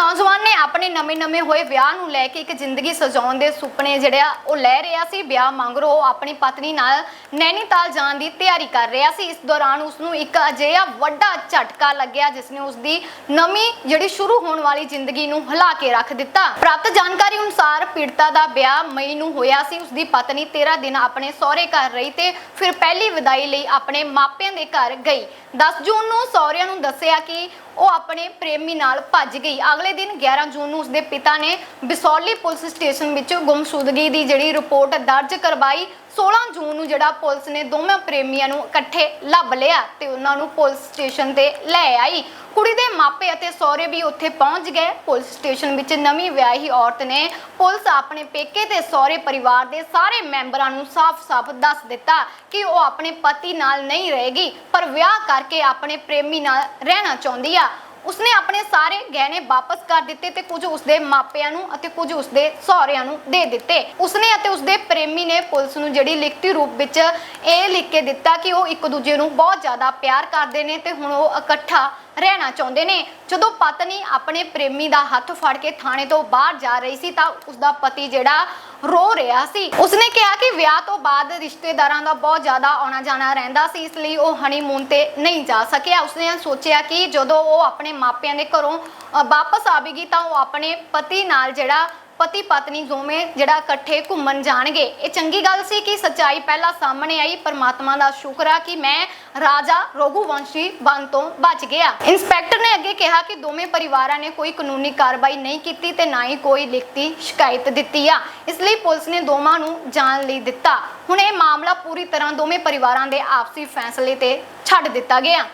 ਨੌਜਵਾਨ ਨੇ ਆਪਣੇ ਨਵੇਂ-ਨਵੇਂ ਹੋਏ ਵਿਆਹ ਨੂੰ ਲੈ ਕੇ ਇੱਕ ਜ਼ਿੰਦਗੀ ਸਜਾਉਣ ਦੇ ਸੁਪਨੇ ਜਿਹੜੇ ਆ ਉਹ ਲੈ ਰਿਹਾ ਸੀ। ਵਿਆਹ ਮੰਗਰੋ ਉਹ ਆਪਣੀ ਪਤਨੀ ਨਾਲ ਨੈਨੀਤਾਲ ਜਾਣ ਦੀ ਤਿਆਰੀ ਕਰ ਰਿਹਾ ਸੀ। ਇਸ ਦੌਰਾਨ ਉਸ ਨੂੰ ਇੱਕ ਅਜਿਹਾ ਵੱਡਾ ਝਟਕਾ ਲੱਗਿਆ ਜਿਸ ਨੇ ਉਸ ਦੀ ਨਵੀਂ ਜਿਹੜੀ ਸ਼ੁਰੂ ਹੋਣ ਵਾਲੀ ਜ਼ਿੰਦਗੀ ਨੂੰ ਹਿਲਾ ਕੇ ਰੱਖ ਦਿੱਤਾ। ਪ੍ਰਾਪਤ ਜਾਣਕਾਰੀ ਅਨੁਸਾਰ ਪੀੜਤਾ ਦਾ ਵਿਆਹ ਮਈ ਨੂੰ ਹੋਇਆ ਸੀ। ਉਸ ਦੀ ਪਤਨੀ 13 ਦਿਨ ਆਪਣੇ ਸਹੁਰੇ ਘਰ ਰਹੀ ਤੇ ਫਿਰ ਪਹਿਲੀ ਵਿਦਾਈ ਲਈ ਆਪਣੇ ਮਾਪਿਆਂ ਦੇ ਘਰ ਗਈ। 10 ਜੂਨ ਨੂੰ ਸਹੁਰਿਆਂ ਨੂੰ ਦੱਸਿਆ ਕਿ ਉਹ ਆਪਣੇ ਪ੍ਰੇਮੀ ਨਾਲ ਭੱਜ ਗਈ। ਅਗਲੇ ਦਿਨ 11 ਜੂਨ ਨੂੰ ਉਸਦੇ ਪਿਤਾ ਨੇ ਬਿਸੌਲੀ ਪੁਲਿਸ ਸਟੇਸ਼ਨ ਵਿੱਚ ਗੁੰਮਸ਼ੁਦਗੀ ਦੀ ਜਿਹੜੀ ਰਿਪੋਰਟ ਦਰਜ ਕਰਵਾਈ। 16 ਜੂਨ ਨੂੰ ਜਿਹੜਾ ਪੁਲਿਸ ਨੇ ਦੋਵੇਂ ਪ੍ਰੇਮੀਆਂ ਨੂੰ ਇਕੱਠੇ ਲੱਭ ਲਿਆ ਤੇ ਉਹਨਾਂ ਨੂੰ ਪੁਲਿਸ ਸਟੇਸ਼ਨ ਤੇ ਲੈ ਆਈ। ਕੁੜੀ ਦੇ ਮਾਪੇ ਅਤੇ ਸਹੁਰੇ ਵੀ ਉੱਥੇ ਪਹੁੰਚ ਗਏ। ਪੁਲਿਸ ਸਟੇਸ਼ਨ ਵਿੱਚ ਨਵੀਂ ਵਿਆਹੀ ਔਰਤ ਨੇ ਪੁਲਿਸ ਆਪਣੇ ਪੇਕੇ ਤੇ ਸਹੁਰੇ ਪਰਿਵਾਰ ਦੇ ਸਾਰੇ ਮੈਂਬਰਾਂ ਨੂੰ ਸਾਫ਼-ਸਾਫ਼ ਦੱਸ ਦਿੱਤਾ ਕਿ ਉਹ ਆਪਣੇ ਪਤੀ ਨਾਲ ਨਹੀਂ ਰਹੇਗੀ, ਪਰ ਵਿਆਹ ਕਰਕੇ ਆਪਣੇ ਪ੍ਰੇਮੀ ਨਾਲ ਰਹਿਣਾ ਚਾਹੁੰਦੀ ਆ। ਉਸਨੇ ਆਪਣੇ ਸਾਰੇ ਗਹਿਣੇ ਵਾਪਸ ਕਰ ਦਿੱਤੇ ਤੇ ਕੁਝ ਉਸਦੇ ਮਾਪਿਆਂ ਨੂੰ ਅਤੇ ਕੁਝ ਉਸਦੇ ਸਹੁਰਿਆਂ ਨੂੰ ਦੇ ਦਿੱਤੇ। ਉਸਨੇ ਅਤੇ ਉਸਦੇ ਪ੍ਰੇਮੀ ਨੇ ਪੁਲਿਸ ਨੂੰ ਜਿਹੜੀ ਲਿਖਤੀ ਰੂਪ ਵਿੱਚ ਇਹ ਲਿਖ ਕੇ ਦਿੱਤਾ ਕਿ ਉਹ ਇੱਕ ਦੂਜੇ ਨੂੰ ਬਹੁਤ ਜ਼ਿਆਦਾ ਪਿਆਰ ਕਰਦੇ ਨੇ ਤੇ ਹੁਣ ਉਹ ਇਕੱਠਾ ਰਹਿਣਾ ਚਾਹੁੰਦੇ ਨੇ। ਜਦੋਂ ਪਤਨੀ ਆਪਣੇ ਪ੍ਰੇਮੀ ਦਾ ਹੱਥ ਫੜ ਕੇ ਥਾਣੇ ਤੋਂ ਬਾਹਰ ਜਾ ਰਹੀ ਸੀ ਤਾਂ ਉਸਦਾ ਪਤੀ ਜਿਹੜਾ ਰੋ ਰਿਹਾ ਸੀ। ਉਸਨੇ ਕਿਹਾ ਕਿ ਵਿਆਹ ਤੋਂ ਬਾਅਦ ਰਿਸ਼ਤੇਦਾਰਾਂ ਦਾ ਬਹੁਤ ਜ਼ਿਆਦਾ ਆਉਣਾ ਜਾਣਾ ਰਹਿੰਦਾ ਸੀ ਇਸ ਲਈ ਉਹ ਹਨੀਮੂਨ ਤੇ ਨਹੀਂ ਜਾ ਸਕਿਆ। ਉਸਨੇ ਸੋਚਿਆ ਕਿ ਜਦੋਂ ਉਹ ਆਪਣੇ ਮਾਪਿਆਂ ਦੇ ਘਰੋਂ ਅ, ਵਾਪਸ ਆਵੇਗੀ ਤਾਂ ਉਹ ਆਪਣੇ ਪਤੀ ਨਾਲ ਜਿਹੜਾ ਪਤੀ ਪਤਨੀ ਦੋਵੇਂ ਜਿਹੜਾ ਇਕੱਠੇ ਘੁੰਮਣ ਜਾਣਗੇ। ਇਹ ਚੰਗੀ ਗੱਲ ਸੀ ਕਿ ਸੱਚਾਈ ਪਹਿਲਾਂ ਸਾਹਮਣੇ ਆਈ, ਪਰਮਾਤਮਾ ਦਾ ਸ਼ੁਕਰ ਆ ਕਿ ਮੈਂ ਰਾਜਾ ਰਘੁਵੰਸ਼ੀ ਬਣ ਤੋਂ ਬਚ ਗਿਆ। ਇੰਸਪੈਕਟਰ ਨੇ ਅੱਗੇ ਕਿਹਾ ਕਿ ਦੋਵੇਂ ਪਰਿਵਾਰਾਂ ਨੇ ਕੋਈ ਕਾਨੂੰਨੀ ਕਾਰਵਾਈ ਨਹੀਂ ਕੀਤੀ ਤੇ ਨਾ ਹੀ ਕੋਈ ਲਿਖਤੀ ਸ਼ਿਕਾਇਤ ਦਿੱਤੀ ਆ। ਇਸ ਲਈ ਪੁਲਿਸ ਨੇ ਦੋਵਾਂ ਨੂੰ ਜਾਣ ਲਈ ਦਿੱਤਾ। ਹੁਣ ਇਹ ਮਾਮਲਾ ਪੂਰੀ ਤਰ੍ਹਾਂ ਦੋਵੇਂ ਪਰਿਵਾਰਾਂ ਦੇ ਆਪਸੀ ਫੈਸਲੇ ਤੇ ਛੱਡ ਦਿੱਤਾ ਗਿਆ।